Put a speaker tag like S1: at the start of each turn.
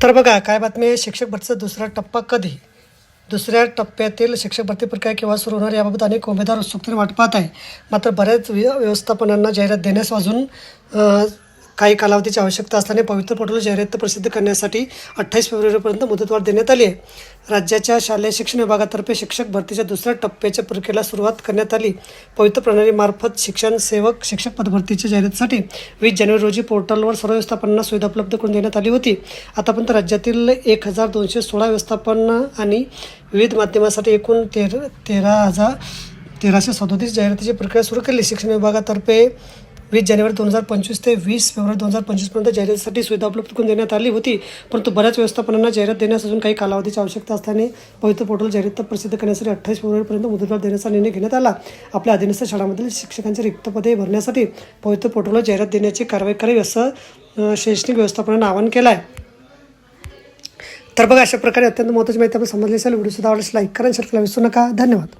S1: तर बघा काय बातमी आहे? शिक्षक भरतीचा दुसरा टप्पा कधी? दुसऱ्या टप्प्यातील शिक्षक भरती प्रक्रिया केव्हा सुरू होणार याबाबत अनेक उमेदवार उत्सुकतेने वाट पाहत आहे मात्र बऱ्याच व्यवस्थापनांना जाहिरात देण्यास अजून काही कालावधीची आवश्यकता असल्याने पवित्र पोर्टल जाहिरात प्रसिद्ध करण्यासाठी अठ्ठावीस फेब्रुवारीपर्यंत मुदतवाढ देण्यात आली आहे. राज्याच्या शालेय शिक्षण विभागातर्फे शिक्षक भरतीच्या दुसऱ्या टप्प्याच्या प्रक्रियेला सुरुवात करण्यात आली. पवित्र प्रणालीमार्फत शिक्षण सेवक शिक्षक पदभरतीच्या जाहिरातीसाठी वीस जानेवारी रोजी पोर्टलवर सर्व व्यवस्थापनांना सुविधा उपलब्ध करून देण्यात आली होती. आतापर्यंत राज्यातील एक हजार दोनशे सोळा व्यवस्थापन आणि विविध माध्यमासाठी एकूण तेर तेरा हजार तेराशे सदोतीस जाहिरातीची प्रक्रिया सुरू केली. शिक्षण विभागातर्फे वीस जानेवारी दोन हजार पंचवीस ते वीस फेब्रुवारी दोन हजार पंचवीसपर्यंत जाहिरातीसाठी सुविधा उपलब्ध करून देण्यात आली होती. परंतु बऱ्याच व्यवस्थापनांना जाहिरात देण्यास अजून काही कालावधीची आवश्यकता असल्याने पवित्र पोर्टल जाहिरात प्रसिद्ध करण्यासाठी अठ्ठावीस फेब्रुवारीपर्यंत मुदतवाढ देण्याचा निर्णय घेण्यात आला. आपल्या अधीनस्थ शाळांमधील शिक्षकांचे रिक्त पदे भरण्यासाठी पवित्र पोर्टलवर जाहिरात देण्याची कारवाई करावी असं शैक्षणिक व्यवस्थापनानं आवाहन केलं आहे तर बघा अशा प्रकारे अत्यंत महत्त्वाची माहिती आपण समजली असेल व्हिडिओ सुद्धा आवडल्यास लाईक करा शेअर करायला विसरू नका. धन्यवाद.